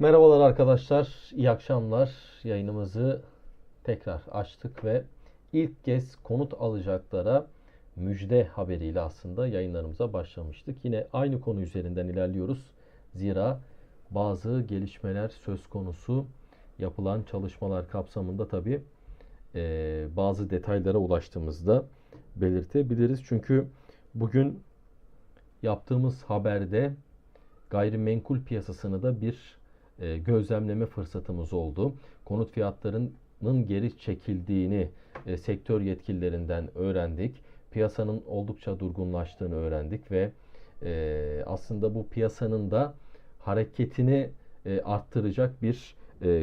Merhabalar arkadaşlar, iyi akşamlar. Yayınımızı tekrar açtık ve ilk kez konut alacaklara müjde haberiyle aslında yayınlarımıza başlamıştık. Yine aynı konu üzerinden ilerliyoruz. Zira bazı gelişmeler söz konusu yapılan çalışmalar kapsamında tabii eee, bazı detaylara ulaştığımızda belirtebiliriz. Çünkü bugün yaptığımız haberde gayrimenkul piyasasını da bir e, gözlemleme fırsatımız oldu. Konut fiyatlarının geri çekildiğini e, sektör yetkililerinden öğrendik. Piyasanın oldukça durgunlaştığını öğrendik ve e, aslında bu piyasanın da hareketini arttıracak bir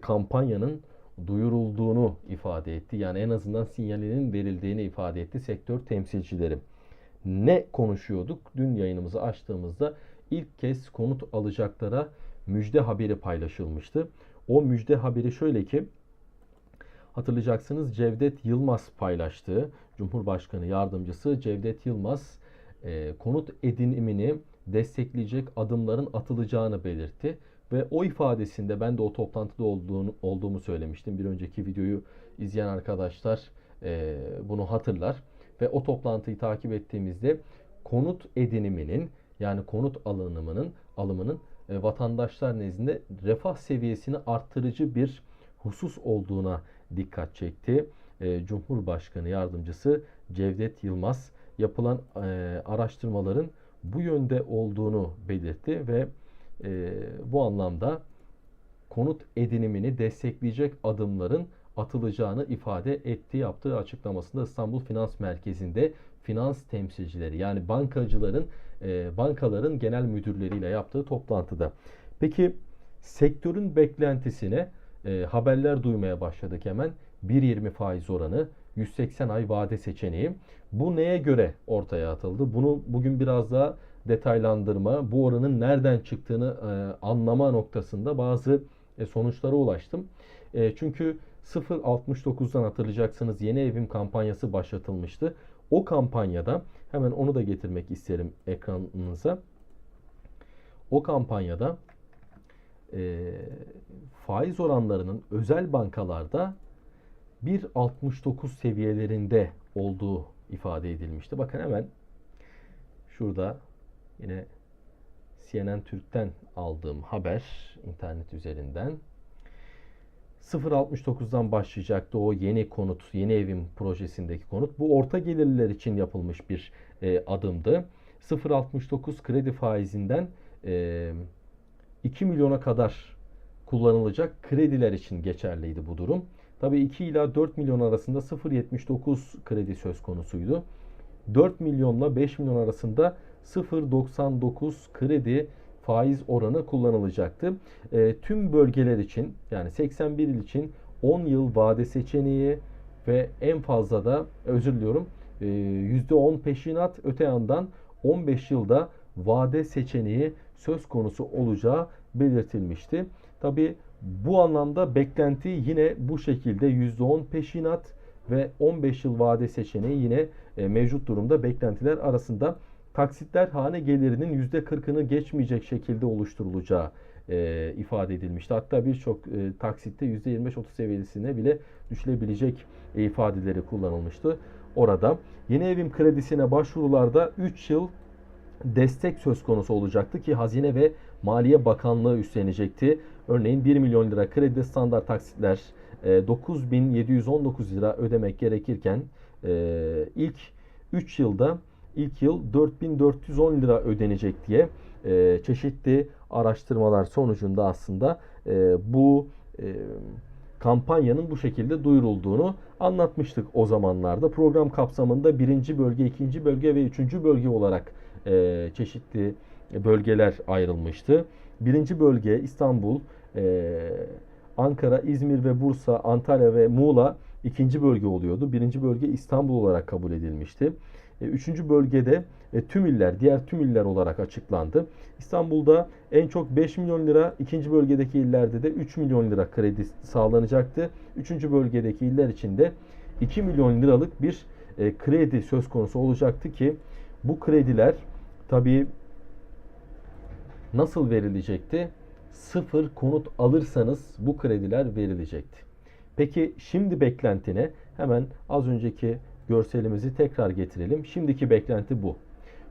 kampanyanın duyurulduğunu ifade etti. Yani en azından sinyalinin verildiğini ifade etti sektör temsilcileri. Ne konuşuyorduk? Dün yayınımızı açtığımızda ilk kez konut alacaklara müjde haberi paylaşılmıştı. O müjde haberi şöyle ki hatırlayacaksınız Cevdet Yılmaz paylaştığı Cumhurbaşkanı Yardımcısı Cevdet Yılmaz e, konut edinimini destekleyecek adımların atılacağını belirtti. Ve o ifadesinde ben de o toplantıda olduğunu, olduğumu söylemiştim. Bir önceki videoyu izleyen arkadaşlar e, bunu hatırlar. Ve o toplantıyı takip ettiğimizde konut ediniminin yani konut alınımının alımının e, vatandaşlar nezdinde refah seviyesini arttırıcı bir husus olduğuna dikkat çekti. E, Cumhurbaşkanı Yardımcısı Cevdet Yılmaz yapılan e, araştırmaların bu yönde olduğunu belirtti ve bu anlamda konut edinimini destekleyecek adımların atılacağını ifade etti. Yaptığı açıklamasında İstanbul Finans Merkezi'nde finans temsilcileri yani bankacıların e, bankaların genel müdürleriyle yaptığı toplantıda. Peki sektörün beklentisine e, haberler duymaya başladık hemen. 1.20 faiz oranı, 180 ay vade seçeneği. Bu neye göre ortaya atıldı? Bunu bugün biraz daha detaylandırma, bu oranın nereden çıktığını e, anlama noktasında bazı sonuçlara ulaştım. Çünkü 0.69'dan hatırlayacaksınız yeni evim kampanyası başlatılmıştı. O kampanyada hemen onu da getirmek isterim ekranınıza. O kampanyada e, faiz oranlarının özel bankalarda 1.69 seviyelerinde olduğu ifade edilmişti. Bakın hemen şurada yine CNN Türk'ten aldığım haber internet üzerinden 0.69'dan başlayacaktı o yeni konut, yeni evim projesindeki konut. Bu orta gelirliler için yapılmış bir e, adımdı. 0.69 kredi faizinden e, 2 milyona kadar kullanılacak krediler için geçerliydi bu durum. Tabii 2 ila 4 milyon arasında 0.79 kredi söz konusuydu. 4 milyonla 5 milyon arasında 0.99 kredi faiz oranı kullanılacaktı. E, tüm bölgeler için yani 81 il için 10 yıl vade seçeneği ve en fazla da özür diliyorum e, %10 peşinat öte yandan 15 yılda vade seçeneği söz konusu olacağı belirtilmişti. Tabi bu anlamda beklenti yine bu şekilde %10 peşinat ve 15 yıl vade seçeneği yine e, mevcut durumda beklentiler arasında taksitler hane gelirinin %40'ını geçmeyecek şekilde oluşturulacağı e, ifade edilmişti. Hatta birçok e, taksitte %25-30 seviyesine bile düşülebilecek e, ifadeleri kullanılmıştı orada. Yeni evim kredisine başvurularda 3 yıl destek söz konusu olacaktı ki Hazine ve Maliye Bakanlığı üstlenecekti. Örneğin 1 milyon lira kredi standart taksitler e, 9719 lira ödemek gerekirken e, ilk 3 yılda ilk yıl 4410 lira ödenecek diye e, çeşitli araştırmalar sonucunda aslında e, bu e, kampanyanın bu şekilde duyurulduğunu anlatmıştık o zamanlarda. Program kapsamında birinci bölge, ikinci bölge ve üçüncü bölge olarak e, çeşitli bölgeler ayrılmıştı. Birinci bölge İstanbul, e, Ankara, İzmir ve Bursa, Antalya ve Muğla ikinci bölge oluyordu. Birinci bölge İstanbul olarak kabul edilmişti. E, üçüncü bölgede e, tüm iller, diğer tüm iller olarak açıklandı. İstanbul'da en çok 5 milyon lira, ikinci bölgedeki illerde de 3 milyon lira kredi sağlanacaktı. Üçüncü bölgedeki iller için de 2 milyon liralık bir e, kredi söz konusu olacaktı ki bu krediler tabii nasıl verilecekti? sıfır konut alırsanız bu krediler verilecekti. Peki şimdi beklenti ne? Hemen az önceki görselimizi tekrar getirelim. Şimdiki beklenti bu.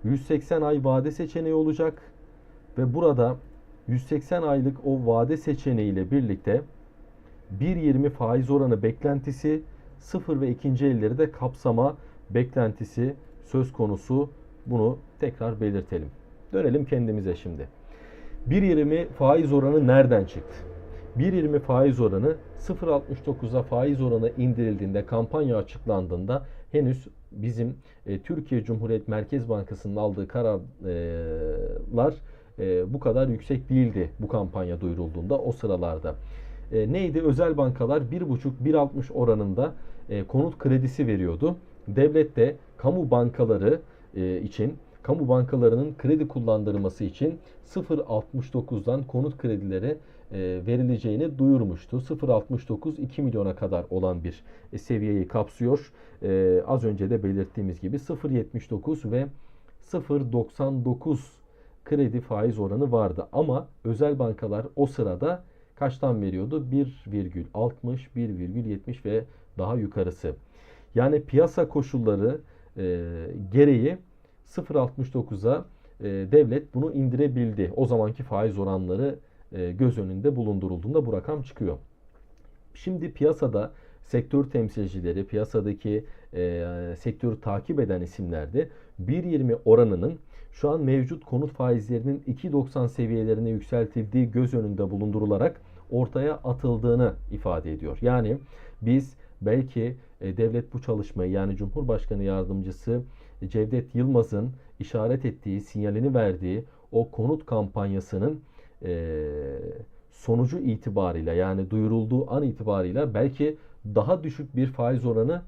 180 ay vade seçeneği olacak ve burada 180 aylık o vade seçeneği ile birlikte 1.20 faiz oranı beklentisi, sıfır ve ikinci elleri de kapsama beklentisi söz konusu. Bunu tekrar belirtelim. Dönelim kendimize şimdi. 1.20 faiz oranı nereden çıktı? 1.20 faiz oranı 0.69'a faiz oranı indirildiğinde kampanya açıklandığında henüz bizim e, Türkiye Cumhuriyet Merkez Bankası'nın aldığı kararlar e, bu kadar yüksek değildi bu kampanya duyurulduğunda o sıralarda. E, neydi? Özel bankalar 1.5-1.60 oranında e, konut kredisi veriyordu. Devlet de kamu bankaları e, için kamu bankalarının kredi kullandırması için 0.69'dan konut kredileri e, verileceğini duyurmuştu. 0.69 2 milyona kadar olan bir e, seviyeyi kapsıyor. E, az önce de belirttiğimiz gibi 0.79 ve 0.99 kredi faiz oranı vardı. Ama özel bankalar o sırada kaçtan veriyordu? 1,60, 1,70 ve daha yukarısı. Yani piyasa koşulları gereği 0.69'a e, devlet bunu indirebildi. O zamanki faiz oranları e, göz önünde bulundurulduğunda bu rakam çıkıyor. Şimdi piyasada sektör temsilcileri, piyasadaki e, sektörü takip eden isimlerde 1.20 oranının şu an mevcut konut faizlerinin 2.90 seviyelerine yükseltildiği göz önünde bulundurularak ortaya atıldığını ifade ediyor. Yani biz belki e, devlet bu çalışmayı yani Cumhurbaşkanı Yardımcısı Cevdet Yılmaz'ın işaret ettiği, sinyalini verdiği o konut kampanyasının e, sonucu itibarıyla yani duyurulduğu an itibarıyla belki daha düşük bir faiz oranı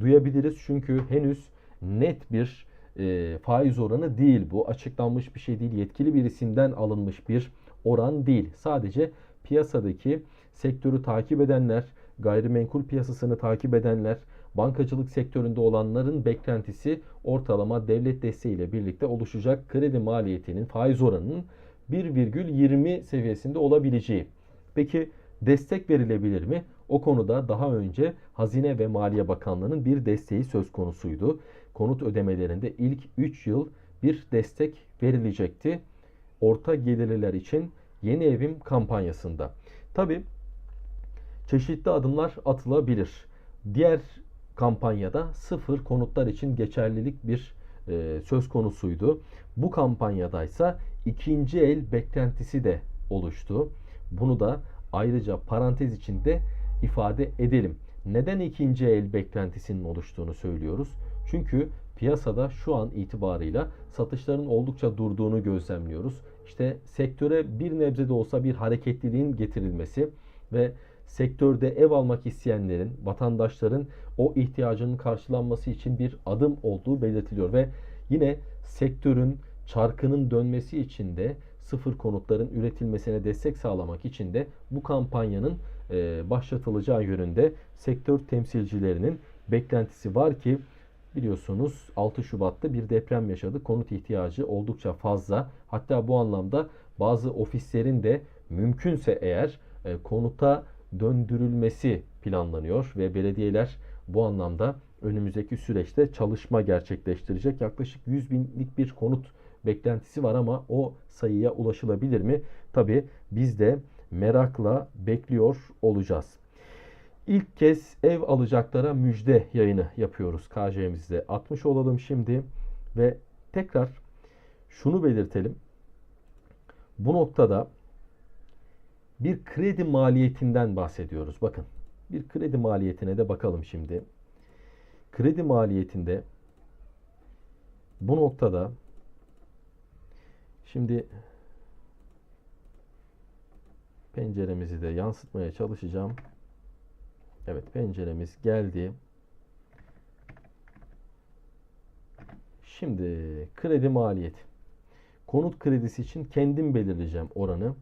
duyabiliriz. Çünkü henüz net bir e, faiz oranı değil bu. Açıklanmış bir şey değil. Yetkili bir isimden alınmış bir oran değil. Sadece piyasadaki sektörü takip edenler, gayrimenkul piyasasını takip edenler, bankacılık sektöründe olanların beklentisi ortalama devlet desteğiyle birlikte oluşacak kredi maliyetinin faiz oranının 1,20 seviyesinde olabileceği. Peki destek verilebilir mi? O konuda daha önce Hazine ve Maliye Bakanlığı'nın bir desteği söz konusuydu. Konut ödemelerinde ilk 3 yıl bir destek verilecekti. Orta gelirliler için yeni evim kampanyasında. Tabi çeşitli adımlar atılabilir. Diğer kampanyada sıfır konutlar için geçerlilik bir e, söz konusuydu. Bu kampanyadaysa ikinci el beklentisi de oluştu. Bunu da ayrıca parantez içinde ifade edelim. Neden ikinci el beklentisinin oluştuğunu söylüyoruz? Çünkü piyasada şu an itibarıyla satışların oldukça durduğunu gözlemliyoruz. İşte sektöre bir nebze de olsa bir hareketliliğin getirilmesi ve sektörde ev almak isteyenlerin, vatandaşların o ihtiyacının karşılanması için bir adım olduğu belirtiliyor ve yine sektörün çarkının dönmesi için de sıfır konutların üretilmesine destek sağlamak için de bu kampanyanın e, başlatılacağı yönünde sektör temsilcilerinin beklentisi var ki biliyorsunuz 6 Şubat'ta bir deprem yaşadı. Konut ihtiyacı oldukça fazla. Hatta bu anlamda bazı ofislerin de mümkünse eğer e, konuta döndürülmesi planlanıyor ve belediyeler bu anlamda önümüzdeki süreçte çalışma gerçekleştirecek. Yaklaşık 100 binlik bir konut beklentisi var ama o sayıya ulaşılabilir mi? Tabi biz de merakla bekliyor olacağız. İlk kez ev alacaklara müjde yayını yapıyoruz KJ'mizde. 60 olalım şimdi ve tekrar şunu belirtelim. Bu noktada bir kredi maliyetinden bahsediyoruz. Bakın bir kredi maliyetine de bakalım şimdi. Kredi maliyetinde bu noktada şimdi penceremizi de yansıtmaya çalışacağım. Evet penceremiz geldi. Şimdi kredi maliyeti. Konut kredisi için kendim belirleyeceğim oranı.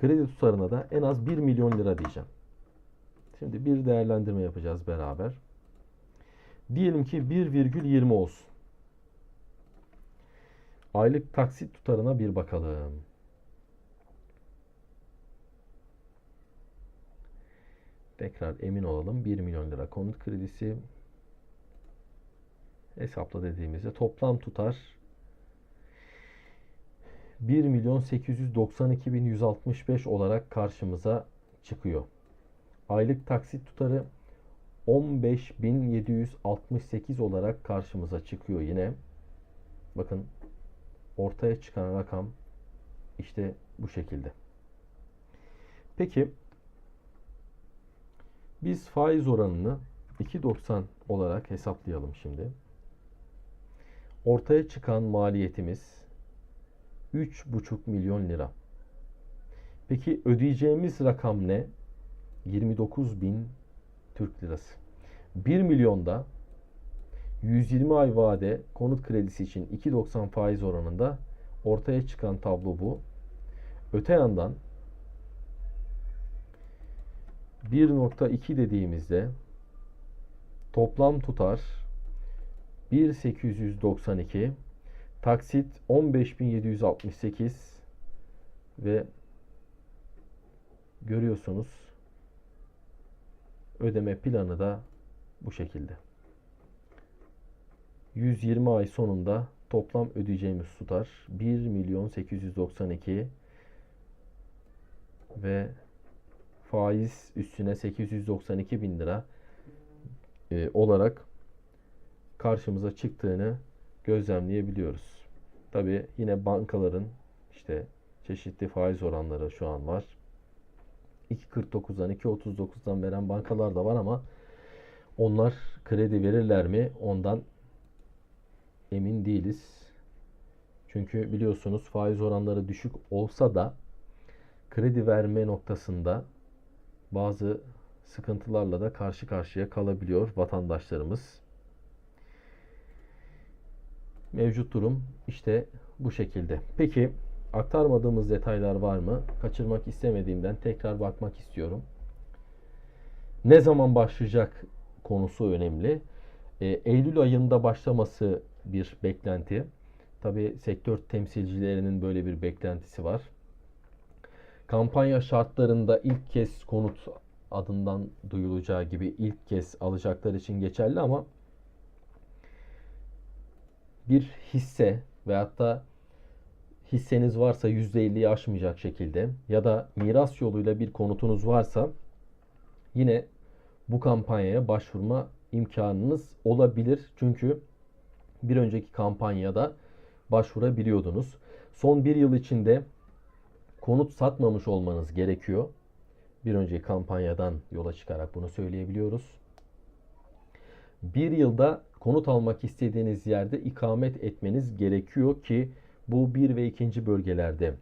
Kredi tutarına da en az 1 milyon lira diyeceğim. Şimdi bir değerlendirme yapacağız beraber. Diyelim ki 1,20 olsun. Aylık taksit tutarına bir bakalım. Tekrar emin olalım. 1 milyon lira konut kredisi. Hesapla dediğimizde toplam tutar 1 milyon 892 bin 165 olarak karşımıza çıkıyor. Aylık taksit tutarı 15.768 olarak karşımıza çıkıyor yine. Bakın ortaya çıkan rakam işte bu şekilde. Peki biz faiz oranını 2.90 olarak hesaplayalım şimdi. Ortaya çıkan maliyetimiz 3,5 milyon lira. Peki ödeyeceğimiz rakam ne? 29 bin Türk lirası. 1 milyonda 120 ay vade konut kredisi için 2.90 faiz oranında ortaya çıkan tablo bu. Öte yandan 1.2 dediğimizde toplam tutar 1.892 taksit 15.768 ve görüyorsunuz ödeme planı da bu şekilde. 120 ay sonunda toplam ödeyeceğimiz tutar 1 milyon 892 ve faiz üstüne 892 bin lira e, olarak karşımıza çıktığını gözlemleyebiliyoruz. Tabi yine bankaların işte çeşitli faiz oranları şu an var. 2.49'dan 2.39'dan veren bankalar da var ama onlar kredi verirler mi ondan emin değiliz. Çünkü biliyorsunuz faiz oranları düşük olsa da kredi verme noktasında bazı sıkıntılarla da karşı karşıya kalabiliyor vatandaşlarımız. Mevcut durum işte bu şekilde. Peki aktarmadığımız detaylar var mı? Kaçırmak istemediğimden tekrar bakmak istiyorum. Ne zaman başlayacak konusu önemli. E, Eylül ayında başlaması bir beklenti. Tabi sektör temsilcilerinin böyle bir beklentisi var. Kampanya şartlarında ilk kez konut adından duyulacağı gibi ilk kez alacaklar için geçerli ama bir hisse veyahut da hisseniz varsa %50'yi aşmayacak şekilde ya da miras yoluyla bir konutunuz varsa yine bu kampanyaya başvurma imkanınız olabilir. Çünkü bir önceki kampanyada başvurabiliyordunuz. Son bir yıl içinde konut satmamış olmanız gerekiyor. Bir önceki kampanyadan yola çıkarak bunu söyleyebiliyoruz. Bir yılda konut almak istediğiniz yerde ikamet etmeniz gerekiyor ki bu bir ve ikinci bölgelerde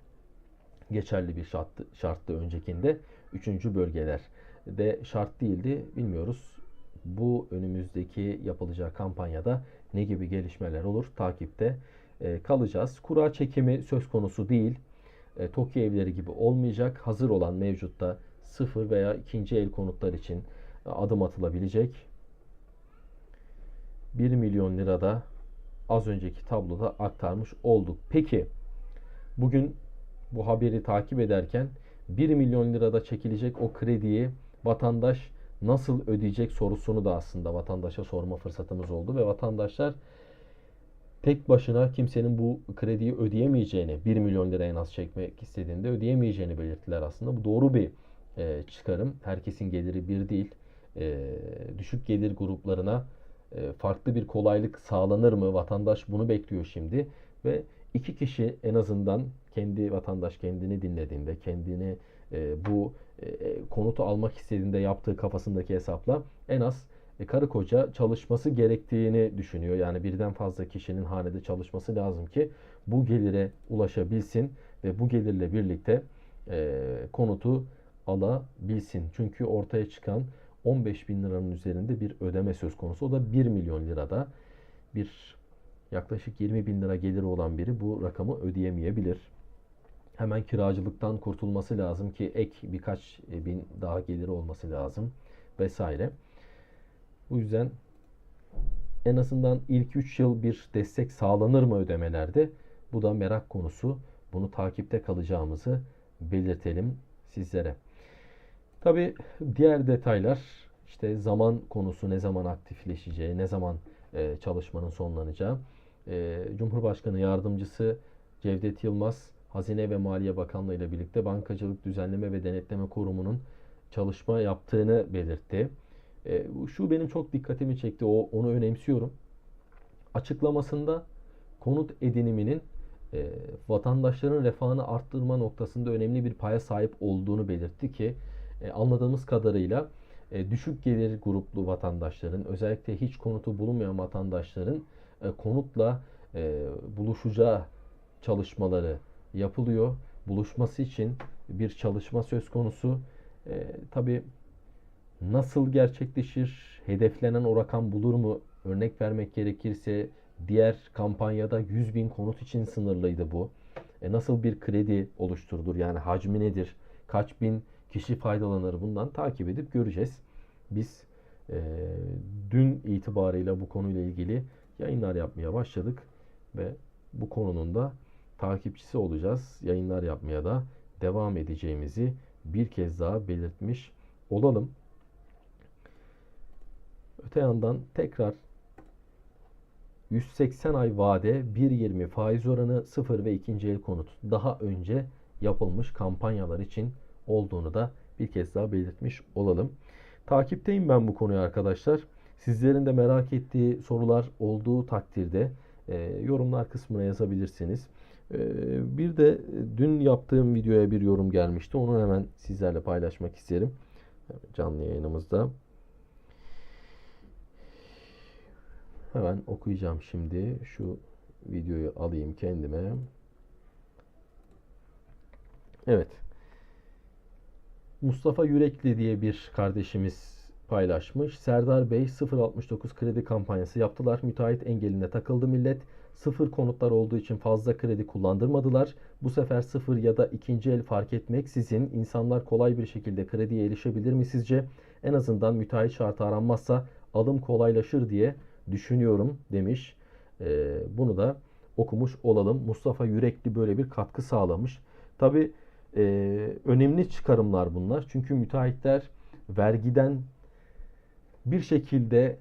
geçerli bir şarttı, şarttı öncekinde. Üçüncü bölgeler de şart değildi. Bilmiyoruz. Bu önümüzdeki yapılacağı kampanyada ne gibi gelişmeler olur takipte e, kalacağız. Kura çekimi söz konusu değil. E, TOKİ evleri gibi olmayacak. Hazır olan mevcutta sıfır veya ikinci el konutlar için adım atılabilecek. 1 milyon lirada az önceki tabloda aktarmış olduk. Peki bugün bu haberi takip ederken 1 milyon lirada çekilecek o krediyi vatandaş nasıl ödeyecek sorusunu da aslında vatandaşa sorma fırsatımız oldu ve vatandaşlar tek başına kimsenin bu krediyi ödeyemeyeceğini, 1 milyon lira en az çekmek istediğinde ödeyemeyeceğini belirttiler aslında. Bu doğru bir e, çıkarım. Herkesin geliri bir değil. E, düşük gelir gruplarına farklı bir kolaylık sağlanır mı? Vatandaş bunu bekliyor şimdi ve iki kişi en azından kendi vatandaş kendini dinlediğinde, kendini e, bu e, konutu almak istediğinde yaptığı kafasındaki hesapla en az e, karı koca çalışması gerektiğini düşünüyor. Yani birden fazla kişinin hanede çalışması lazım ki bu gelire ulaşabilsin ve bu gelirle birlikte e, konutu alabilsin. Çünkü ortaya çıkan 15 bin liranın üzerinde bir ödeme söz konusu. O da 1 milyon lirada bir yaklaşık 20 bin lira geliri olan biri bu rakamı ödeyemeyebilir. Hemen kiracılıktan kurtulması lazım ki ek birkaç bin daha geliri olması lazım vesaire. Bu yüzden en azından ilk 3 yıl bir destek sağlanır mı ödemelerde? Bu da merak konusu. Bunu takipte kalacağımızı belirtelim sizlere. Tabii diğer detaylar işte zaman konusu ne zaman aktifleşeceği, ne zaman e, çalışmanın sonlanacağı. E, Cumhurbaşkanı Yardımcısı Cevdet Yılmaz, Hazine ve Maliye Bakanlığı ile birlikte Bankacılık Düzenleme ve Denetleme Kurumu'nun çalışma yaptığını belirtti. E, şu benim çok dikkatimi çekti. O onu önemsiyorum. Açıklamasında konut ediniminin e, vatandaşların refahını arttırma noktasında önemli bir paya sahip olduğunu belirtti ki e, anladığımız kadarıyla e, düşük gelir gruplu vatandaşların özellikle hiç konutu bulunmayan vatandaşların e, konutla buluşacağı çalışmaları yapılıyor. Buluşması için bir çalışma söz konusu. E, Tabi nasıl gerçekleşir? Hedeflenen o rakam bulur mu? Örnek vermek gerekirse diğer kampanyada 100 bin konut için sınırlıydı bu. E, nasıl bir kredi oluşturulur? Yani hacmi nedir? Kaç bin kişi faydalanır? Bundan takip edip göreceğiz. Biz e, dün itibarıyla bu konuyla ilgili yayınlar yapmaya başladık ve bu konunun da takipçisi olacağız. Yayınlar yapmaya da devam edeceğimizi bir kez daha belirtmiş olalım. Öte yandan tekrar 180 ay vade 1.20 faiz oranı 0 ve ikinci el konut daha önce yapılmış kampanyalar için olduğunu da bir kez daha belirtmiş olalım. Takipteyim ben bu konuyu arkadaşlar. Sizlerin de merak ettiği sorular olduğu takdirde e, yorumlar kısmına yazabilirsiniz. E, bir de dün yaptığım videoya bir yorum gelmişti. Onu hemen sizlerle paylaşmak isterim. Canlı yayınımızda. Hemen okuyacağım şimdi. Şu videoyu alayım kendime. Evet. Mustafa Yürekli diye bir kardeşimiz paylaşmış. Serdar Bey 069 kredi kampanyası yaptılar. Müteahhit engeline takıldı millet. Sıfır konutlar olduğu için fazla kredi kullandırmadılar. Bu sefer sıfır ya da ikinci el fark etmeksizin insanlar kolay bir şekilde krediye erişebilir mi sizce? En azından müteahhit şartı aranmazsa alım kolaylaşır diye düşünüyorum demiş. Ee, bunu da okumuş olalım. Mustafa Yürekli böyle bir katkı sağlamış. Tabi e, önemli çıkarımlar bunlar. Çünkü müteahhitler vergiden bir şekilde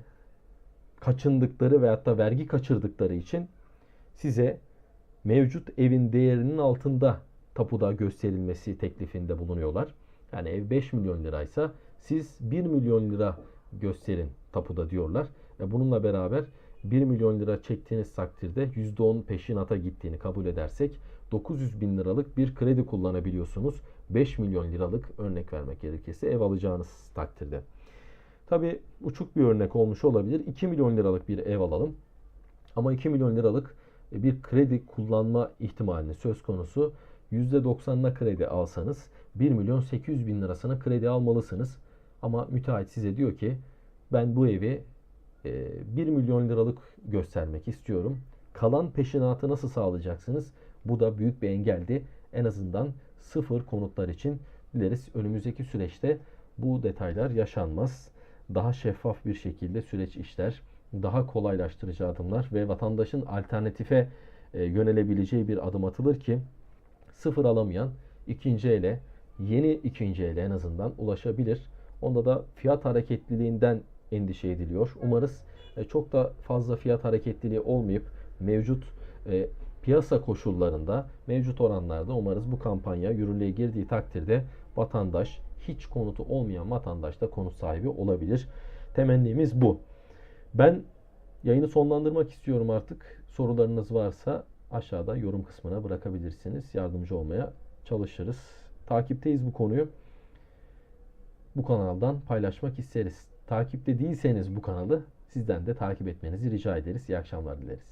kaçındıkları veyahut da vergi kaçırdıkları için size mevcut evin değerinin altında tapuda gösterilmesi teklifinde bulunuyorlar. Yani ev 5 milyon liraysa siz 1 milyon lira gösterin tapuda diyorlar. Ve bununla beraber 1 milyon lira çektiğiniz takdirde %10 peşinata gittiğini kabul edersek 900 bin liralık bir kredi kullanabiliyorsunuz. 5 milyon liralık örnek vermek gerekirse ev alacağınız takdirde. Tabi uçuk bir örnek olmuş olabilir. 2 milyon liralık bir ev alalım. Ama 2 milyon liralık bir kredi kullanma ihtimalini söz konusu. %90'ına kredi alsanız 1 milyon 800 bin lirasına kredi almalısınız. Ama müteahhit size diyor ki ben bu evi 1 milyon liralık göstermek istiyorum. Kalan peşinatı nasıl sağlayacaksınız? Bu da büyük bir engeldi. En azından sıfır konutlar için dileriz önümüzdeki süreçte bu detaylar yaşanmaz. Daha şeffaf bir şekilde süreç işler. Daha kolaylaştırıcı adımlar ve vatandaşın alternatife e, yönelebileceği bir adım atılır ki sıfır alamayan ikinci ele yeni ikinci ele en azından ulaşabilir. Onda da fiyat hareketliliğinden endişe ediliyor. Umarız e, çok da fazla fiyat hareketliliği olmayıp mevcut e, piyasa koşullarında mevcut oranlarda umarız bu kampanya yürürlüğe girdiği takdirde vatandaş hiç konutu olmayan vatandaş da konut sahibi olabilir. Temennimiz bu. Ben yayını sonlandırmak istiyorum artık. Sorularınız varsa aşağıda yorum kısmına bırakabilirsiniz. Yardımcı olmaya çalışırız. Takipteyiz bu konuyu. Bu kanaldan paylaşmak isteriz. Takipte değilseniz bu kanalı sizden de takip etmenizi rica ederiz. İyi akşamlar dileriz.